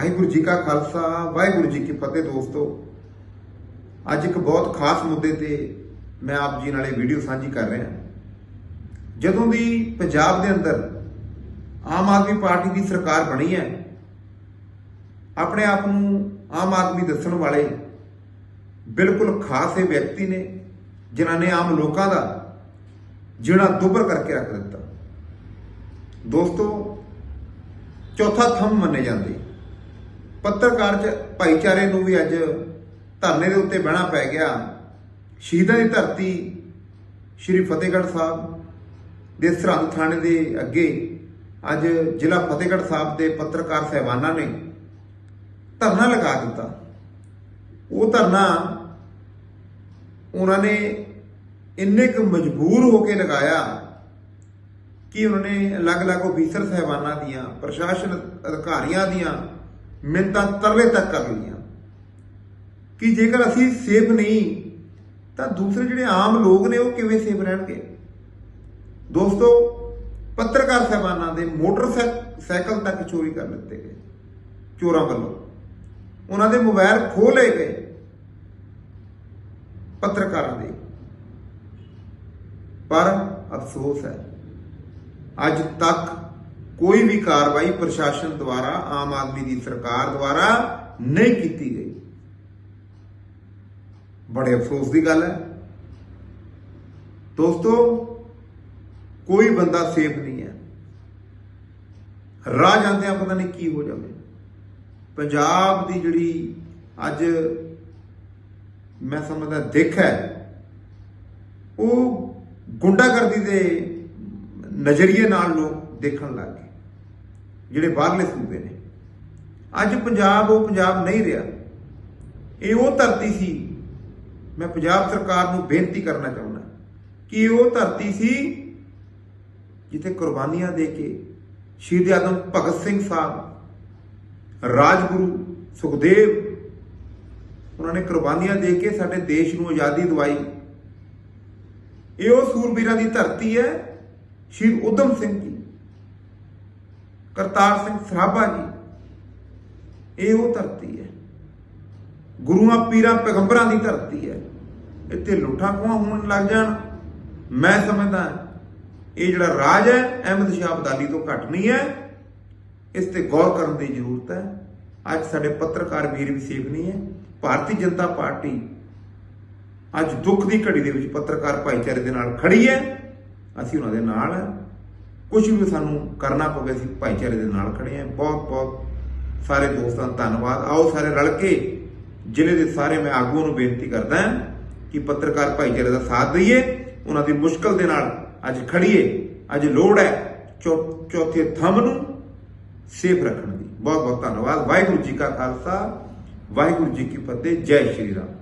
ਵਾਹਿਗੁਰੂ ਜੀ ਕਾ ਖਾਲਸਾ, ਵਾਹਿਗੁਰੂ ਜੀ ਕੀ ਫਤਿਹ ਦੋਸਤੋ। ਅੱਜ ਇੱਕ ਬਹੁਤ ਖਾਸ ਮੁੱਦੇ ਤੇ ਮੈਂ ਆਪ ਜੀ ਨਾਲ ਇਹ ਵੀਡੀਓ ਸਾਂਝੀ ਕਰ ਰਿਹਾ। ਜਦੋਂ ਦੀ ਪੰਜਾਬ ਦੇ ਅੰਦਰ ਆਮ ਆਦਮੀ ਪਾਰਟੀ ਦੀ ਸਰਕਾਰ ਬਣੀ ਹੈ, ਆਪਣੇ ਆਪ ਨੂੰ ਆਮ ਆਦਮੀ ਦੱਸਣ ਵਾਲੇ ਬਿਲਕੁਲ ਖਾਸ ਇਹ ਵਿਅਕਤੀ ਨੇ, ਜਿਨ੍ਹਾਂ ਨੇ ਆਮ ਲੋਕਾਂ ਦਾ ਜਿਹੜਾ ਦੁੱਬਰ ਕਰਕੇ ਰੱਖ ਦਿੱਤਾ। ਦੋਸਤੋ, ਚੌਥਾ ਥੰਮ ਮੰਨੇ ਜਾਂਦੇ। ਪੱਤਰਕਾਰ ਚ ਭਾਈਚਾਰੇ ਨੂੰ ਵੀ ਅੱਜ ਧਰਨੇ ਦੇ ਉੱਤੇ ਬਹਿਣਾ ਪੈ ਗਿਆ। ਸ਼ਹੀਦਾਂ ਦੀ ਧਰਤੀ ਸ਼੍ਰੀ ਫਤਿਹਗੜ੍ਹ ਸਾਹਿਬ ਦੇ ਸਰਹੰਦ ਥਾਣੇ ਦੇ ਅੱਗੇ ਅੱਜ ਜ਼ਿਲ੍ਹਾ ਫਤਿਹਗੜ੍ਹ ਸਾਹਿਬ ਦੇ ਪੱਤਰਕਾਰ ਸਹਿਬਾਨਾਂ ਨੇ ਧਰਨਾ ਲਗਾ ਦਿੱਤਾ। ਉਹ ਧਰਨਾ ਉਹਨਾਂ ਨੇ ਇੰਨੇ ਕੁ ਮਜਬੂਰ ਹੋ ਕੇ ਲਗਾਇਆ ਕਿ ਉਹਨਾਂ ਨੇ ਅਲੱਗ-ਅਲੱਗ ਅਫੀਸਰ ਸਹਿਬਾਨਾਂ ਦੀਆਂ, ਪ੍ਰਸ਼ਾਸਨ ਅਧਿਕਾਰੀਆਂ ਦੀਆਂ ਮਿੰਤਾਂ ਤਰਲੇ ਤੱਕ ਕਰ ਲਈਆਂ। ਕਿ ਜੇਕਰ ਅਸੀਂ ਸੇਫ ਨਹੀਂ, ਤਾਂ ਦੂਸਰੇ ਜਿਹੜੇ ਆਮ ਲੋਕ ਨੇ ਉਹ ਕਿਵੇਂ ਸੇਫ ਰਹਿਣਗੇ? ਦੋਸਤੋ, ਪੱਤਰਕਾਰ ਸਹਿਬਾਨਾਂ ਦੇ ਮੋਟਰਸਾਈਕਲ ਤੱਕ ਚੋਰੀ ਕਰ ਲਿੱਤੇ ਗਏ, ਚੋਰਾਂ ਵੱਲੋਂ। ਉਹਨਾਂ ਦੇ ਮੋਬਾਈਲ ਖੋਹ ਲਏ ਗਏ, ਪੱਤਰਕਾਰਾਂ ਦੇ। ਪਰ ਅਫਸੋਸ ਹੈ, ਅੱਜ ਤੱਕ ਕੋਈ ਵੀ ਕਾਰਵਾਈ ਪ੍ਰਸ਼ਾਸਨ ਦੁਆਰਾ, ਆਮ ਆਦਮੀ ਦੀ ਸਰਕਾਰ ਦੁਆਰਾ ਨਹੀਂ ਕੀਤੀ ਗਈ। ਬੜੇ ਅਫਸੋਸ ਦੀ ਗੱਲ ਹੈ। ਦੋਸਤੋ, ਕੋਈ ਬੰਦਾ ਸੇਫ ਨਹੀਂ ਹੈ। ਰਾਹ ਜਾਂਦਿਆਂ ਪਤਾ ਨਹੀਂ ਕੀ ਹੋ ਜਾਵੇ। ਪੰਜਾਬ ਦੀ ਜਿਹੜੀ ਅੱਜ ਮੈਂ ਸਮਝਦਾ ਦਿੱਖ ਹੈ, ਉਹ ਗੁੰਡਾਗਰਦੀ ਦੇ ਨਜ਼ਰੀਏ ਨਾਲ ਲੋਕ ਦੇਖਣ ਲੱਗ ਗਏ। ਜਿਹੜੇ ਬਾਹਰਲੇ ਸੂਬੇ ਨੇ। ਅੱਜ ਪੰਜਾਬ, ਉਹ ਪੰਜਾਬ ਨਹੀਂ ਰਿਹਾ। ਇਹ ਉਹ ਧਰਤੀ ਸੀ, ਮੈਂ ਪੰਜਾਬ ਸਰਕਾਰ ਨੂੰ ਬੇਨਤੀ ਕਰਨਾ ਚਾਹੁੰਦਾ ਕਿ ਉਹ ਧਰਤੀ ਸੀ ਜਿੱਥੇ ਕੁਰਬਾਨੀਆਂ ਦੇ ਕੇ ਸ਼ਹੀਦ ਆਦਮ ਭਗਤ ਸਿੰਘ ਸਾਹਿਬ, ਰਾਜਗੁਰੂ ਸੁਖਦੇਵ, ਉਹਨਾਂ ਨੇ ਕੁਰਬਾਨੀਆਂ ਦੇ ਕੇ ਸਾਡੇ ਦੇਸ਼ ਨੂੰ ਆਜ਼ਾਦੀ ਦਿਵਾਈ। ਇਹ ਉਹ ਸੂਰਬੀਰਾਂ ਦੀ ਧਰਤੀ ਹੈ, ਸ਼ਹੀਦ ਉਦਮ ਸਿੰਘ ਜੀ। ਕਰਤਾਰ ਸਿੰਘ ਸਰਾਭਾ ਜੀ, ਇਹ ਉਹ ਧਰਤੀ ਹੈ। ਗੁਰੂਆਂ, ਪੀਰਾਂ, ਪੈਗੰਬਰਾਂ ਦੀ ਧਰਤੀ ਹੈ। ਇੱਥੇ ਲੁੱਟਾਂ ਖੋਹਾਂ ਹੋਣ ਲੱਗ ਜਾਣ। ਮੈਂ ਸਮਝਦਾ ਇਹ ਜਿਹੜਾ ਰਾਜ ਹੈ, ਅਹਿਮਦ ਸ਼ਾਹ ਅਬਦਾਲੀ ਤੋਂ ਘੱਟ ਨਹੀਂ ਹੈ। ਇਸ ਤੇ ਗੌਰ ਕਰਨ ਦੀ ਜ਼ਰੂਰਤ ਹੈ। ਅੱਜ ਸਾਡੇ ਪੱਤਰਕਾਰ ਵੀਰ ਵੀ ਸੇਫ ਨਹੀਂ ਹੈ। ਭਾਰਤੀ ਜਨਤਾ ਪਾਰਟੀ ਅੱਜ ਦੁੱਖ ਦੀ ਘੜੀ ਦੇ ਵਿੱਚ ਪੱਤਰਕਾਰ ਭਾਈਚਾਰੇ ਦੇ ਨਾਲ ਖੜੀ ਹੈ। ਅਸੀਂ ਉਹਨਾਂ ਦੇ ਨਾਲ ਹੈ। ਕੁਝ ਵੀ ਸਾਨੂੰ ਕਰਨਾ ਪਵੇ, ਅਸੀਂ ਭਾਈਚਾਰੇ ਦੇ ਨਾਲ ਖੜੇ ਹਾਂ। ਬਹੁਤ ਬਹੁਤ ਸਾਰੇ ਦੋਸਤਾਂ ਦਾ ਧੰਨਵਾਦ। ਆਓ ਸਾਰੇ ਰਲ ਕੇ ਜ਼ਿਲ੍ਹੇ ਦੇ ਸਾਰੇ ਮੈਂ ਆਗੂਆਂ ਨੂੰ ਬੇਨਤੀ ਕਰਦਾ ਹਾਂ ਕਿ ਪੱਤਰਕਾਰ ਭਾਈਚਾਰੇ ਦਾ ਸਾਥ ਦਈਏ, ਉਹਨਾਂ ਦੀ ਮੁਸ਼ਕਲ ਦੇ ਨਾਲ ਅੱਜ ਖੜੀਏ ਅੱਜ ਲੋੜ ਹੈ ਚੌ- ਚੌਥੇ ਥੰਮ ਨੂੰ ਸੇਫ ਰੱਖਣ ਦੀ। ਬਹੁਤ ਬਹੁਤ ਧੰਨਵਾਦ। ਵਾਹਿਗੁਰੂ ਜੀ ਕਾ ਖਾਲਸਾ, ਵਾਹਿਗੁਰੂ ਜੀ ਕੀ ਫਤਿਹ। ਜੈ ਸ਼੍ਰੀ ਰਾਮ।